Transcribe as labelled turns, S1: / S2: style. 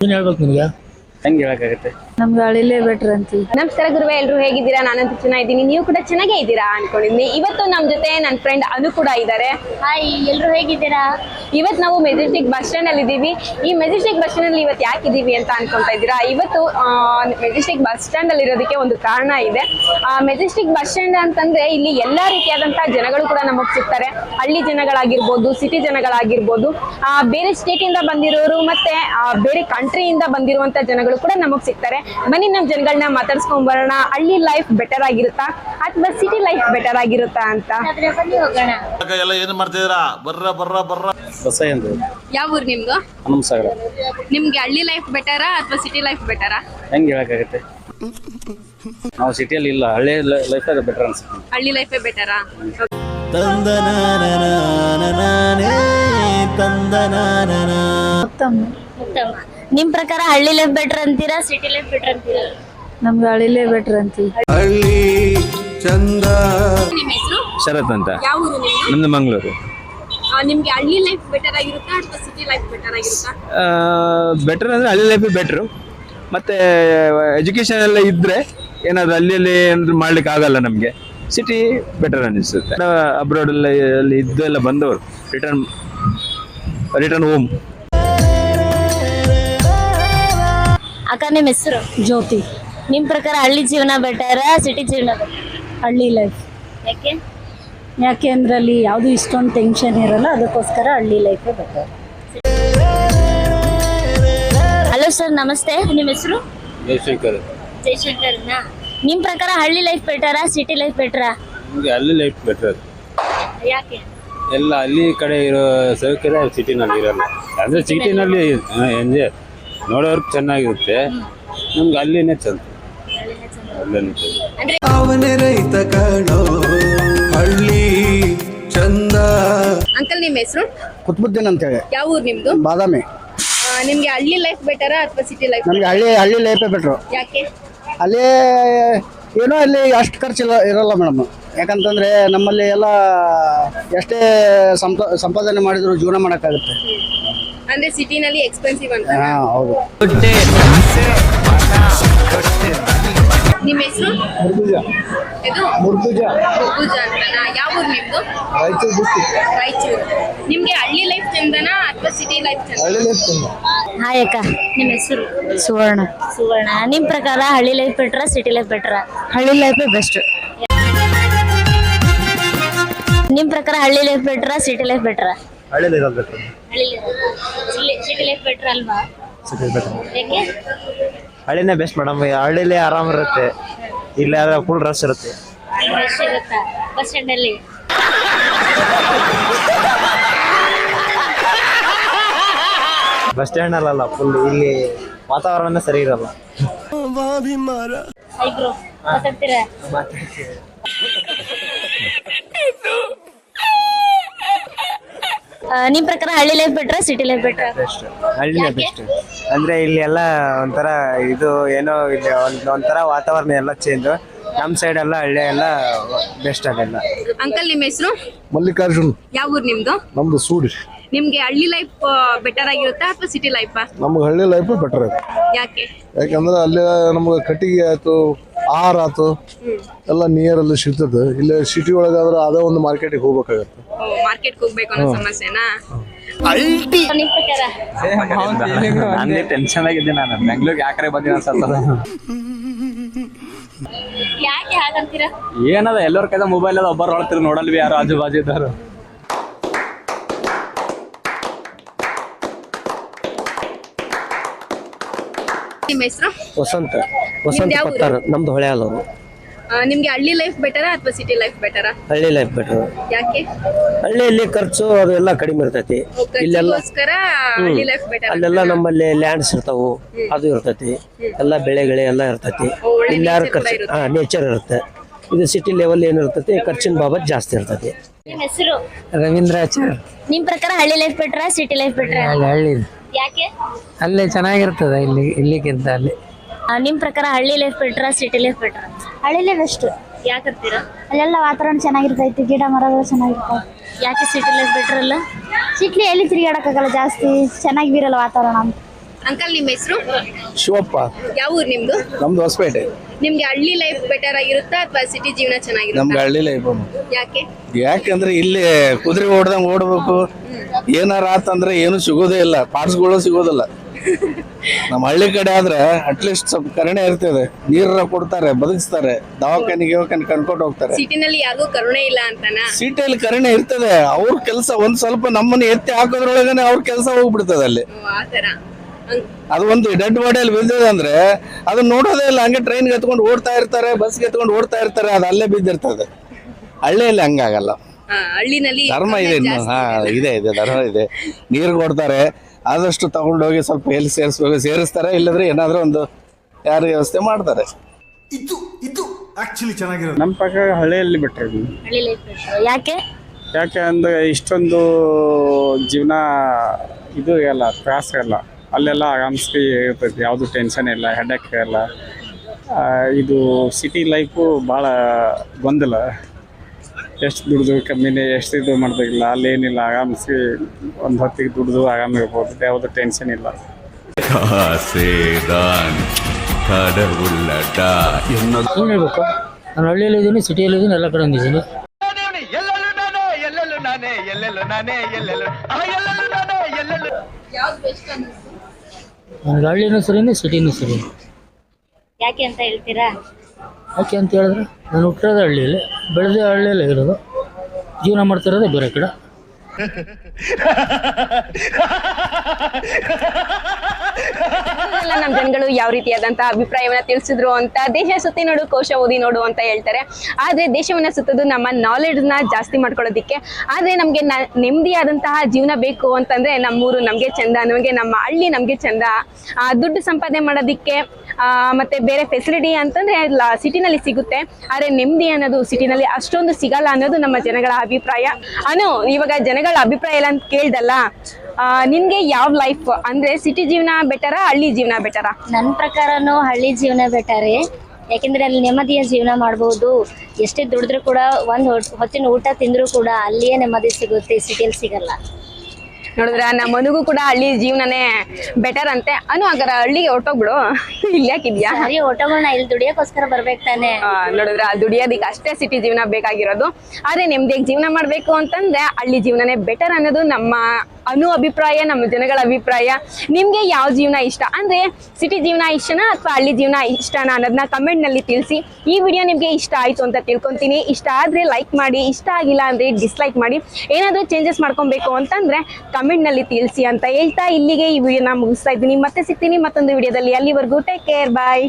S1: ಏನ್ ಹೇಳ್ಬೇಕು ನಿನಗೆ?
S2: ಹೆಂಗೆ ಹೇಳಕ್ಕಾಗತ್ತೆ
S3: ನಮ್ಗೆ ಹಳ್ಳಿಲೇ ಬೆಟ್ರ್ ಅಂತೀವಿ.
S4: ನಮಸ್ಕಾರ ಗುರುವೆ ಎಲ್ರು ಹೇಗಿದ್ದೀರಾ? ನಾನಂತೂ ಚೆನ್ನಾಗಿದ್ದೀನಿ ನೀವು ಕೂಡ ಚೆನ್ನಾಗೇ ಇದ್ದೀರಾ ಅನ್ಕೊಂಡಿದ್ದೀನಿ ಇವತ್ತು ನಮ್ ಜೊತೆ ನನ್ನ ಫ್ರೆಂಡ್ ಅನು ಕೂಡ ಇದ್ದಾರೆ.
S3: ಹಾಯ್ ಎಲ್ರು ಹೇಗಿದ್ದೀರಾ?
S4: ಇವತ್ತು ನಾವು ಮೆಜೆಸ್ಟಿಕ್ ಬಸ್ ಸ್ಟ್ಯಾಂಡ್ ಅಲ್ಲಿ ಇದ್ದೀವಿ. ಈ ಮೆಜೆಸ್ಟಿಕ್ ಬಸ್ ಸ್ಟ್ಯಾಂಡ್ ಅಲ್ಲಿ ಇವತ್ತು ಯಾಕೆ ಇದ್ದೀವಿ ಅಂತ ಅನ್ಕೊಂತ ಇದ್ದೀರಾ? ಇವತ್ತು ಮೆಜೆಸ್ಟಿಕ್ ಬಸ್ ಸ್ಟ್ಯಾಂಡ್ ಅಲ್ಲಿ ಇರೋದಕ್ಕೆ ಒಂದು ಕಾರಣ ಇದೆ. ಆ ಮೆಜೆಸ್ಟಿಕ್ ಬಸ್ ಸ್ಟ್ಯಾಂಡ್ ಅಂತಂದ್ರೆ ಇಲ್ಲಿ ಎಲ್ಲಾ ರೀತಿಯಾದಂತಹ ಜನಗಳು ಕೂಡ ನಮಗ್ ಸಿಗ್ತಾರೆ. ಹಳ್ಳಿ ಜನಗಳಾಗಿರ್ಬೋದು ಸಿಟಿ ಜನಗಳಾಗಿರ್ಬೋದು. ಆ, ಬೇರೆ ಸ್ಟೇಟ್ ಇಂದ ಬಂದಿರೋರು ಮತ್ತೆ ಆ, ಬೇರೆ ಕಂಟ್ರಿಯಿಂದ ಬಂದಿರುವಂತ ಜನಗಳು ಕೂಡ ನಮಗ್ ಸಿಗ್ತಾರೆ. ಬನ್ನಿ ನಮ್ ಜನಗಳನ್ನ ಮಾತಾಡ್ಸ್ಕೊಂಡ್ ಬರೋಣ. ಹಳ್ಳಿ ಲೈಫ್ ಬೆಟರ್ ಆಗಿರುತ್ತಾ? ಅಥವಾ ಸಿಟಿ ಲೈಫ್ ಬೆಟರ್ ಆಗಿರುತ್ತಾ ಅಂತ?
S3: ಬನ್ನಿ ಹೋಗೋಣ.
S5: ಎಲ್ಲ ಏನ್ ಮಾಡ್ತಿದ್ದೀರಾ? ಬರ್ರ ಬರ್ರ ಬರ್ರ.
S2: ಬಸ ಎಂದು
S4: ಯಾವ ಊರ್ ನಿಮ್ದು?
S2: ಹನುಮ ಸಾಗರ
S4: ನಿಮ್ಗೆ ಹಳ್ಳಿ ಲೈಫ್ ಬೆಟರಾ ಅಥವಾ ಸಿಟಿ ಲೈಫ್ ಬೆಟರಾ
S2: ಹೆಂಗೆ ಹೇಳಕ್ಕಾಗತ್ತೆ? ನಾವು ಸಿಟಿಯಲ್ಲಿ ಇಲ್ಲ. ಹಳ್ಳಿ ಲೈಫ್ ಬೆಟರ್ ಅನ್ಸುತ್ತೆ.
S4: ಹಳ್ಳಿ ಲೈಫೇ ಬೆಟರಾ
S3: ಉತ್ತಮ.
S6: ಉತ್ತಮ. ನಿಮ್ ಪ್ರಕಾರ ಹಳ್ಳಿ ಲೈಫ್ ಬೆಟರ್ ಅಂತೀರಾ ಸಿಟಿ ಲೈಫ್ ಬೆಟರ್ ಅಂತೀರಾ?
S3: ನಮ್ಗೆ ಹಳ್ಳಿಲೇ ಬೆಟ್ರ್ ಅಂತೀವಿ.
S4: ನಿಮ್ಮ ಹೆಸರು?
S2: ಶರತ್ ಅಂತ.
S4: ಯಾವ ಊರು ನಿಮ್ದು
S2: ನಮ್ದು ಮಂಗಳೂರು.
S4: ಆ, ನಿಮ್ಗೆ ಹಳ್ಳಿ ಲೈಫ್ ಬೆಟರ್ ಆಗಿರುತ್ತಾ ಅಥವಾ ಸಿಟಿ ಲೈಫ್ ಬೆಟರ್ ಆಗಿರುತ್ತಾ?
S7: ಬೆಟರ್ ಅಂದರೆ ಹಳ್ಳಿ ಲೈಫ್ ಬೆಟ್ರು ಮತ್ತು ಎಜುಕೇಷನ್ ಎಲ್ಲ ಇದ್ದರೆ ಏನಾದ್ರು ಅಲ್ಲಿ ಅಲ್ಲಿ ಏನಾದ್ರು ಮಾಡ್ಲಿಕ್ಕೆ ಆಗಲ್ಲ ನಮಗೆ. ಸಿಟಿ ಬೆಟರ್ ಅನಿಸುತ್ತೆ. ಅಬ್ರಾಡ್ ಎಲ್ಲ ಅಲ್ಲಿ ಇದ್ದು ಎಲ್ಲ ಬಂದವರು ರಿಟರ್ನ್ ರಿಟರ್ನ್ ಹೋಮ್
S6: ಅಕ್ಕ ನಿಮ್ಮ ಹೆಸರು
S3: ಜ್ಯೋತಿ.
S6: ನಿಮ್ ಪ್ರಕಾರ ಹಳ್ಳಿ ಜೀವನ ಬೆಟರ ಸಿಟಿ ಜೀವನ better?
S3: ಹಳ್ಳಿ ಲೈಫ್
S6: ಯಾಕೆ?
S3: ಯಾಕೆ ಅಂದ್ರೆ ಅಲ್ಲಿ ಯಾವುದು ಇಷ್ಟೊಂದು ಟೆನ್ಷನ್ ಇರಲ್ಲ ಅದಕ್ಕೋಸ್ಕರ ಹಳ್ಳಿ ಲೈಫ್ ಬೆಟರ್
S6: ಹಲೋ ಸರ್ ನಮಸ್ತೆ. ನಿಮ್ ಹೆಸರು?
S2: ಜಯಶಂಕರ್
S6: ಜಯಶಂಕರ್ನಾ ನಿಮ್ ಪ್ರಕಾರ ಹಳ್ಳಿ life better city life better
S2: ನಮಗೆ ಹಳ್ಳಿ ಲೈಫ್ ಬೆಟರ್
S6: ಯಾಕೆ?
S2: ಎಲ್ಲ ಹಳ್ಳಿ ಕಡೆ ಇರೋ ಸೌಕರ್ಯ ಸಿಟಿನಲ್ಲಿ ಇರಲ್ಲ. ಅಂದ್ರೆ ಸಿಟಿನಲ್ಲಿ ಎಂಜಾಯ್ ನೋಡೋರ್ಗೆ ಚೆನ್ನಾಗಿರುತ್ತೆ. ನಮ್ಗೆ ಅಲ್ಲಿನೇ ಚಂದ. ಅಲ್ಲಿನೇ ಚಂದ.
S8: ಅವನೇ ರೈತ ಕಾಣೋ ಹಳ್ಳಿ ಚಂದ.
S4: ಅಂಕಲ್ ನಿಮ್ಮ ಹೆಸರು?
S9: ಕುತ್ಬುದ್ದೀನ್ ಅಂತೇಳಿ.
S4: ಯಾವ ಊರು ನಿಮ್ದು?
S9: ಬಾದಾಮಿ.
S4: ಆ, ನಿಮ್ಗೆ ಹಳ್ಳಿ ಲೈಫ್ ಬೆಟರಾ ಅಥವಾ ಸಿಟಿ ಲೈಫ್
S9: ನಮ್ಗೆ ಹಳ್ಳಿ ಹಳ್ಳಿ ಲೈಫೇ ಬೆಟ್ರು
S4: ಯಾಕೆ?
S9: ಅಲ್ಲಿ ಏನೋ ಅಲ್ಲಿ ಅಷ್ಟು ಖರ್ಚಿಲ್ಲ ಇರಲ್ಲ ಮೇಡಮ್. ಯಾಕಂತಂದ್ರೆ ನಮ್ಮಲ್ಲಿ ಎಲ್ಲ ಎಷ್ಟೇ ಸಂಪ ಸಂಪಾದನೆ ಮಾಡಿದ್ರು ಜೀವನ ಮಾಡೋಕ್ಕಾಗುತ್ತೆ.
S4: ಅಂದ್ರೆ ಸಿಟಿನಲ್ಲಿ ಎಕ್ಸ್ಪೆನ್ಸಿವ್ ಅಂತ.
S9: ಹಾಂ ಹೌದು.
S4: ನಿಮ್ಮ ಹೆಸರು? ಇದು?
S9: ಮುರ್ದುಜ.
S4: ಮುರ್ಗುಜ ಅಂತನಾ? ಯಾವ ಊರು ನಿಮ್ದು?
S9: ರಾಯಚೂರು ಡಿಸ್ಟಿಕ್
S4: ರಾಯಚೂರು. ನಿಮ್ಗೆ ಹಳ್ಳಿ ಲೈಫ್ ಚಂದನಾ ಅಥವಾ ಸಿಟಿ ಲೈಫ್ ಚಂದ
S9: ಹಳ್ಳಿ ಲೈಫ್ ಚಂದ.
S6: ಹಾಯ್ ಅಕ್ಕ. ನಿಮ್ ಹೆಸರು?
S3: ಸುವರ್ಣ.
S6: ಸುವರ್ಣ. ನಿಮ್ ಪ್ರಕಾರ ಹಳ್ಳಿ ಲೈಫ್ ಬೆಟ್ರ ಸಿಟಿ ಲೈಫ್ ಬೆಟ್ರ?
S3: ಹಳ್ಳಿ ಲೈಫ್ ಬೆಸ್ಟ್
S6: ನಿಮ್ ಪ್ರಕಾರ ಹಳ್ಳಿ ಲೈಫ್ ಬೆಟ್ರ ಸಿಟಿ ಲೈಫ್ ಬೆಟರ?
S7: ಹಳ್ಳಿ ಇರೋದು ಬೆಟ್ರು.
S6: ಹಳ್ಳಿ ಸಿಟಿ ಲೈಫ್ ಬೆಟರ್ ಅಲ್ವಾ? ಯಾಕೆ?
S7: ಹಳ್ಳಿನೇ ಬೆಸ್ಟ್ ಮೇಡಮ್ ಹಳ್ಳಿಲಿ ಆರಾಮ್ ಇರುತ್ತೆ. ಇಲ್ಲಿ ಆದ್ರೆ ಫುಲ್ ರಶ್ ಇರುತ್ತೆ.
S6: ರಶ್ ಇರುತ್ತಾ? ಬಸ್ ಸ್ಟ್ಯಾಂಡ್ ಅಲ್ಲಿ?
S7: ಬಸ್ ಸ್ಟ್ಯಾಂಡ್ ಅಲ್ಲ ಫುಲ್ ಇಲ್ಲಿ ವಾತಾವರಣ ಸರಿ ಇರಲ್ಲ.
S6: ಮಾತಾಡ್ತೀರಾ? ನಿಮ್ ಪ್ರಕಾರ ಹಳ್ಳಿ ಲೈಫ್ ಬಿಟ್ರೆ ಸಿಟಿ ಲೈಫ್ ಬಿಟ್ರೆ
S7: ಬೆಸ್ಟ್ ಹಳ್ಳಿನೇ ಬೆಸ್ಟ್ ಅಂದ್ರೆ ಇಲ್ಲಿ ಎಲ್ಲ ಒಂಥರ ಇದು ಏನೋ ಇಲ್ಲಿ ಒಂದ್ ಒಂಥರ ವಾತಾವರಣ ಎಲ್ಲ ಚೇಂಜ್ ನಮ್ಮ ಸೈಡ್ ಎಲ್ಲ ಹಳ್ಳಿ ಎಲ್ಲ ಬೆಸ್ಟ್ ಅದೆಲ್ಲ
S4: ಅಂಕಲ್ ನಿಮ್ಮ ಹೆಸರು?
S9: ಮಲ್ಲಿಕಾರ್ಜುನ್.
S4: ಯಾವ ಊರು ನಿಮ್ದು?
S9: ನಮ್ದು ಸೂಡಿ.
S4: ನಿಮ್ಗೆ ಹಳ್ಳಿ ಲೈಫ್ ಬೆಟರ್ ಆಗಿರುತ್ತಾ ಅಥವಾ ಸಿಟಿ ಲೈಫ್
S9: ನಮ್ಗೆ ಹಳ್ಳಿ ಲೈಫ್ ಬೆಟರ್ ಐತೆ
S4: ಯಾಕೆ?
S9: ಯಾಕಂದ್ರೆ ಅಲ್ಲಿ ನಮ್ಗೆ ಕಟ್ಟಿಗೆ ಆಯ್ತು ಆಹಾರ ಆಯ್ತು ಎಲ್ಲ ನಿಯರ್ ಅಲ್ಲಿ ಸಿಗ್ತದೆ. ಇಲ್ಲಿ ಸಿಟಿ ಒಳಗಾದ್ರೆ ಅದೇ ಒಂದು ಮಾರ್ಕೆಟಿಗೆ ಹೋಗ್ಬೇಕಾಗತ್ತೆ.
S4: ಮಾರ್ಕೆಟ್ ಹೋಗ್ಬೇಕು ಅನ್ನೋ ಸಮಸ್ಯೆನಾ?
S6: ನಿಮ್ ಪ್ರಕಾರ?
S7: ನಂದೇ ಟೆನ್ಷನ್ ಆಗಿದ್ದೆ ನಾನು. ಬೆಂಗ್ಳೂರಿಗೆ ಯಾಕರೆ ಬಂದಿನ ಅನ್ಸತ್ತದ?
S6: ಯಾಕೆ ಹಾಗಂತೀರಾ?
S7: ಏನದ ಎಲ್ಲರ ಕೈದ ಮೊಬೈಲ್ ಅದ ಒಬ್ಬರು ಹೊಳ್ತಿರು ನೋಡಲ್ವಿ ಯಾರು ಆಜು ಬಾಜು ಇದ್ದಾರು
S4: ನಿಮ್ಮ ಹೆಸರು?
S7: ವಸಂತ.
S4: ನಿಮ್ದು ಯಾವ ಊರು?
S7: ನಮ್ದು ಹೊಳೆ ಅಲ್ಲವರು
S4: ನಿಮ್ಗೆ ಹಳ್ಳಿ ಲೈಫ್ ಬೆಟರಾ ಅಥವಾ ಸಿಟಿ ಲೈಫ್ ಬೆಟರಾ
S7: ಹಳ್ಳಿ ಲೈಫ್ ಬೆಟರ್
S4: ಯಾಕೆ?
S7: ಹಳ್ಳಿಯಲ್ಲಿ ಖರ್ಚು ಅದೆಲ್ಲ ಕಡಿಮೆ ಇರ್ತೈತಿ. ಇಲ್ಲೆಲ್ಲ
S4: ಖರ್ಚಿಗೋಸ್ಕರ ಹಳ್ಳಿ ಲೈಫ್ ಬೆಟರ್
S7: ಅಲ್ಲೆಲ್ಲ ನಮ್ಮಲ್ಲಿ ಲ್ಯಾಂಡ್ಸ್ ಇರ್ತಾವು. ಅದು ಇರ್ತೈತಿ. ಎಲ್ಲ ಬೆಳೆಗಳೆ ಎಲ್ಲ ಇರ್ತೈತಿ.
S4: ಒಳ್ಳೆ
S7: ಇಲ್ಲಿ ಯಾರು
S4: nature
S7: ಖರ್ಚು ಹಾ ನೇಚರ್ ಇರುತ್ತೆ. ಇದು ಸಿಟಿ ಲೆವೆಲ್ ಏನಿರ್ತೈತಿ ಖರ್ಚಿನ ಬಾಬತ್ ಜಾಸ್ತಿ ಇರ್ತೈತಿ.
S6: ರವೀಂದ್ರ ಹೆಸರು?
S7: ರವೀಂದ್ರಾಚಾರ್
S6: ನಿಮ್ ಪ್ರಕಾರ ಹಳ್ಳಿ ಲೈಫ್ ಬೆಟ್ರ ಸಿಟಿ ಲೈಫ್ ಬೆಟರ್
S7: ಹಳ್ಳಿ.
S6: ಯಾಕೆ?
S7: ಅಲ್ಲೇ ಚೆನ್ನಾಗಿರ್ತದೆ ಇಲ್ಲಿ ಇಲ್ಲಿಗಿಂತ ಅಲ್ಲಿ.
S6: ಆ, ನಿಮ್ ಪ್ರಕಾರ ಹಳ್ಳಿ ಲೈಫ್ ಬೆಟ್ರ ಸಿಟಿ ಲೈಫ್ ಬೆಟ್ರ
S3: ಹಳ್ಳಿಲೇ ಬೆಸ್ಟ್
S6: ಯಾಕಂತೀರಾ
S3: ಅಲ್ಲೆಲ್ಲ ವಾತಾವರಣ ಚೆನ್ನಾಗಿರ್ತೈತಿ ಗಿಡ ಮರಗಳು ಚೆನ್ನಾಗಿರ್ತಾವೆ.
S6: ಯಾಕೆ ಸಿಟಿ ಲೈಫ್ ಬೆಟರ್ ಅಲ್ಲ?
S3: ಸಿಟ್ಲಿ ಎಲ್ಲಿ ತಿರುಗಾಡಕ್ಕಾಗಲ್ಲ ಜಾಸ್ತಿ ಚೆನ್ನಾಗಿ ಬೀರಲ್ಲ ವಾತಾವರಣ ಅಂತ.
S4: ಅಂಕಲ್ ನಿಮ್ಮ ಹೆಸರು?
S9: ಶಿವಪ್ಪ.
S4: ಯಾವ ಊರು ನಿಮ್ದು?
S9: ನಮ್ದು ಹೊಸಪೇಟೆ.
S4: ನಿಮ್ಗೆ ಹಳ್ಳಿ ಲೈಫ್ ಬೆಟರ್ ಆಗಿರುತ್ತಾ ಅಥವಾ ಸಿಟಿ ಜೀವನ
S9: ನಮ್ಗೆ
S4: ಚೆನ್ನಾಗಿರುತ್ತಾ
S9: ಹಳ್ಳಿ ಲೈಫ್
S4: ಯಾಕೆ?
S9: ಯಾಕಂದ್ರೆ ಇಲ್ಲಿ ಕುದುರೆ ಓಡ್ದಂಗ್ ಓಡಬೇಕು. ಏನಾರ ಆತಂದ್ರೆ ಏನು ಸಿಗೋದೇ ಇಲ್ಲ. ಪಾರ್ಟ್ಸ್ಗಳು ಸಿಗೋದಿಲ್ಲ. ನಮ್ಮ ಹಳ್ಳಿ ಕಡೆ ಆದ್ರೆ ಅಟ್ಲೀಸ್ಟ್ ಸ್ವಲ್ಪ ಕರುಣೆ ಇರ್ತದೆ. ನೀರ ಕೊಡ್ತಾರೆ ಬದುಕಿಸ್ತಾರೆ. ದವಾಖಾನಿಗೆ ಗಿವಾಖಾನೆ ಕಂಡ್ಕೊಂಡು ಹೋಗ್ತಾರೆ.
S4: ಸಿಟಿನಲ್ಲಿ ಯಾರಿಗೂ ಕರುಣೆ ಇಲ್ಲ ಅಂತನಾ?
S9: ಸಿಟಿಯಲ್ಲಿ ಕರುಣೆ ಇರ್ತದೆ. ಅವ್ರ ಕೆಲಸ ಒಂದ್ ಸ್ವಲ್ಪ ನಮ್ಮನ್ನ ಎತ್ತಿ ಹಾಕೋದ್ರೊಳಗನೆ ಅವ್ರ ಕೆಲಸ ಹೋಗ್ಬಿಡ್ತದೆ ಅಲ್ಲಿ.
S4: ಓ, ಆ
S9: ಅದು ಒಂದು ಡೆಡ್ ಬಾಡಿಯಲ್ಲಿ ಬಿದ್ದಿದೆ ಅಂದ್ರೆ ಅದನ್ನ ನೋಡೋದೇ ಇಲ್ಲ. ಹಂಗೆ ಟ್ರೈನ್ ಎತ್ಕೊಂಡು ಓಡ್ತಾ ಇರ್ತಾರೆ ಬಸ್ ಎತ್ಕೊಂಡು ಓಡ್ತಾ ಇರ್ತಾರೆ ಅದು ಅಲ್ಲೇ ಬಿದ್ದಿರ್ತದೆ. ಹಳ್ಳಿಯಲ್ಲಿ ಹಂಗಾಗಲ್ಲ
S4: ಹಳ್ಳಿನಲ್ಲಿ
S9: ಧರ್ಮ ಇದೆ ಇನ್ನು. ಹಾ ಇದೆ ಇದೆ ಧರ್ಮ ಇದೆ. ನೀರು ಕೊಡ್ತಾರೆ ಆದಷ್ಟು ತಗೊಂಡೋಗಿ ಸ್ವಲ್ಪ ಎಲ್ಲಿ ಸೇರಿಸ್ಬೇಕು ಸೇರಿಸ್ತಾರೆ ಇಲ್ಲದ್ರೆ ಏನಾದ್ರೂ ಒಂದು ಯಾರು ವ್ಯವಸ್ಥೆ ಮಾಡ್ತಾರೆ.
S8: ಇದು ಇದು ಆಕ್ಚುಲಿ ಚೆನ್ನಾಗಿರೋದು.
S1: ನಮ್ಮ ಪಕ್ಕ ಹಳ್ಳಿಯಲ್ಲಿ
S6: ಬಿಟ್ಟರೆ ಯಾಕೆ?
S1: ಯಾಕೆ ಅಂದರೆ ಇಷ್ಟೊಂದು ಜೀವನ ಇದು ಎಲ್ಲ ತ್ರಾಸ ಇಲ್ಲ ಅಲ್ಲೆಲ್ಲ ಆರಾಮ್ಸಿ ಇರ್ತೈತಿ ಯಾವುದು ಟೆನ್ಷನ್ ಇಲ್ಲ ಹೆಡಕ್ ಇಲ್ಲ ಇದು ಸಿಟಿ ಲೈಫು ಭಾಳ ಗೊಂದಲ ಎಷ್ಟು ದುಡ್ದು ಕಮ್ಮಿನೇ ಎಷ್ಟು ಇದು ಮಾಡೋದಿಲ್ಲ ಅಲ್ಲೇನಿಲ್ಲ ಆರಾಮ್ಸಿ ಒಂದು ಹೊತ್ತಿಗೆ ದುಡ್ದು ಆರಾಮಿರ್ಬೋದು ಯಾವುದು ಟೆನ್ಷನ್ ಇಲ್ಲ
S10: ಹೇಳ್ಬೇಕು ನಾನು ಹಳ್ಳಿಯಲ್ಲಿ ಇದ್ದೀನಿ ಸಿಟಿಯಲ್ಲಿ ಇದ್ದೀನಿ ಎಲ್ಲ ಕಡೆ ಇದ್ದೀನಿ ನನಗೆ ಹಳ್ಳಿನೂ ಸರಿನೇ ಸಿಟಿನೂ ಸರಿ
S6: ಯಾಕೆ ಅಂತ ಹೇಳ್ತೀರಾ?
S10: ಯಾಕೆ ಅಂತ ಹೇಳಿದ್ರೆ ನಾನು ಹುಟ್ಟಿರೋದೇ ಹಳ್ಳಿಯಲ್ಲಿ ಬೆಳೆದೇ ಹಳ್ಳಿಯಲ್ಲೇ ಇರೋದು. ಜೀವನ ಮಾಡ್ತಿರೋದೇ ಬೇರೆ ಕಡೆ.
S4: ನಮ್ಮ ಜನಗಳು ಯಾವ ರೀತಿಯಾದಂತಹ ಅಭಿಪ್ರಾಯವನ್ನ ತಿಳಿಸಿದ್ರು ಅಂತ ದೇಶ ಸುತ್ತಿ ನೋಡು ಕೋಶ ಓದಿ ನೋಡು ಅಂತ ಹೇಳ್ತಾರೆ. ಆದ್ರೆ ದೇಶವನ್ನ ಸುತ್ತೋದು ನಮ್ಮ ನಾಲೆಡ್ಜ್ನ ಜಾಸ್ತಿ ಮಾಡ್ಕೊಳ್ಳೋದಿಕ್ಕೆ. ಆದ್ರೆ ನಮ್ಗೆ ನೆಮ್ಮದಿಯಾದಂತಹ ಜೀವನ ಬೇಕು ಅಂತಂದ್ರೆ ನಮ್ಮೂರು ನಮ್ಗೆ ಚಂದ ನಮಗೆ ನಮ್ಮ ಹಳ್ಳಿ ನಮ್ಗೆ ಚಂದ. ಆ, ದುಡ್ಡು ಸಂಪಾದನೆ ಮಾಡೋದಿಕ್ಕೆ ಮತ್ತೆ ಬೇರೆ ಫೆಸಿಲಿಟಿ ಅಂತಂದ್ರೆ ಸಿಟಿನಲ್ಲಿ ಸಿಗುತ್ತೆ. ಆದರೆ ನೆಮ್ಮದಿ ಅನ್ನೋದು ಸಿಟಿನಲ್ಲಿ ಅಷ್ಟೊಂದು ಸಿಗಲ್ಲ ಅನ್ನೋದು ನಮ್ಮ ಜನಗಳ ಅಭಿಪ್ರಾಯ. ಅನು, ಇವಾಗ ಜನಗಳ ಅಭಿಪ್ರಾಯ ಎಲ್ಲ ಅಂತ ಕೇಳ್ದಲ್ಲ ನಿಮಗೆ ಯಾವ ಲೈಫ್ ಅಂದ್ರೆ ಸಿಟಿ ಜೀವನ ಬೆಟರ ಹಳ್ಳಿ ಜೀವನ ಬೆಟರ
S6: ನನ್ನ ಪ್ರಕಾರನೂ ಹಳ್ಳಿ ಜೀವನ ಬೆಟರೇ ಯಾಕೆಂದ್ರೆ ಅಲ್ಲಿ ನೆಮ್ಮದಿಯ ಜೀವನ ಮಾಡ್ಬೋದು. ಎಷ್ಟೇ ದುಡಿದ್ರೂ ಕೂಡ ಒಂದು ಹೊತ್ತಿನ ಊಟ ತಿಂದರೂ ಕೂಡ ಅಲ್ಲಿಯೇ ನೆಮ್ಮದಿ ಸಿಗುತ್ತೆ ಸಿಟಿಯಲ್ಲಿ ಸಿಗಲ್ಲ.
S4: ನೋಡಿದ್ರ ನಮ್ಮ ಮನೆಗೂ ಕೂಡ ಹಳ್ಳಿ ಜೀವನನೇ ಬೆಟರ್ ಅಂತೆ. ಅನು ಹಾಗಾರ ಹಳ್ಳಿಗೆ ಹೊರ್ಟೋಗ್ಬಿಡು. ಇಲ್ಲಿ ಯಾಕಿದ್ಯಾ
S6: ಸರಿ ಓಟೋಗಳನ್ನ ಇಲ್ಲಿ ದುಡಿಯೋಕ್ಕೋಸ್ಕರ ಬರ್ಬೇಕು ತಾನೆ.
S4: ನೋಡಿದ್ರ ದುಡಿಯೋದಿಕ್ಕೆ ಅಷ್ಟೇ ಸಿಟಿ ಜೀವನ ಬೇಕಾಗಿರೋದು. ಆದ್ರೆ ನೆಮ್ಮದಿಯಾಗಿ ಜೀವನ ಮಾಡ್ಬೇಕು ಅಂತಂದ್ರೆ ಹಳ್ಳಿ ಜೀವನನೇ ಬೆಟರ್ ಅನ್ನೋದು ನಮ್ಮ ಅನು ಅಭಿಪ್ರಾಯ, ನಮ್ಮ ಜನಗಳ ಅಭಿಪ್ರಾಯ, ನಿಮಗೆ ಯಾವ ಜೀವನ ಇಷ್ಟ? ಅಂದ್ರೆ ಸಿಟಿ ಜೀವನ ಇಷ್ಟನಾ ಅಥವಾ ಹಳ್ಳಿ ಜೀವನ ಇಷ್ಟನಾ ಅನ್ನೋದನ್ನ ಕಮೆಂಟ್ನಲ್ಲಿ ತಿಳಿಸಿ. ಈ ವಿಡಿಯೋ ನಿಮಗೆ ಇಷ್ಟ ಆಯ್ತು ಅಂತ ತಿಳ್ಕೊಂತೀನಿ. ಇಷ್ಟ ಆದ್ರೆ ಲೈಕ್ ಮಾಡಿ, ಇಷ್ಟ ಆಗಿಲ್ಲ ಅಂದ್ರೆ ಡಿಸ್ಲೈಕ್ ಮಾಡಿ, ಏನಾದ್ರೂ ಚೇಂಜಸ್ ಮಾಡ್ಕೊಬೇಕು ಅಂತಂದ್ರೆ ಕಮೆಂಟ್ನಲ್ಲಿ ತಿಳಿಸಿ ಅಂತ ಹೇಳ್ತಾ ಇಲ್ಲಿಗೆ ಈ ವಿಡಿಯೋನ ಮುಗಿಸ್ತಾ ಇದ್ದೀನಿ. ಮತ್ತೆ ಸಿಗ್ತೀನಿ ಮತ್ತೊಂದು ವಿಡಿಯೋದಲ್ಲಿ ಅಲ್ಲಿವರೆಗೂ ಟೇಕ್ ಕೇರ್ ಬಾಯ್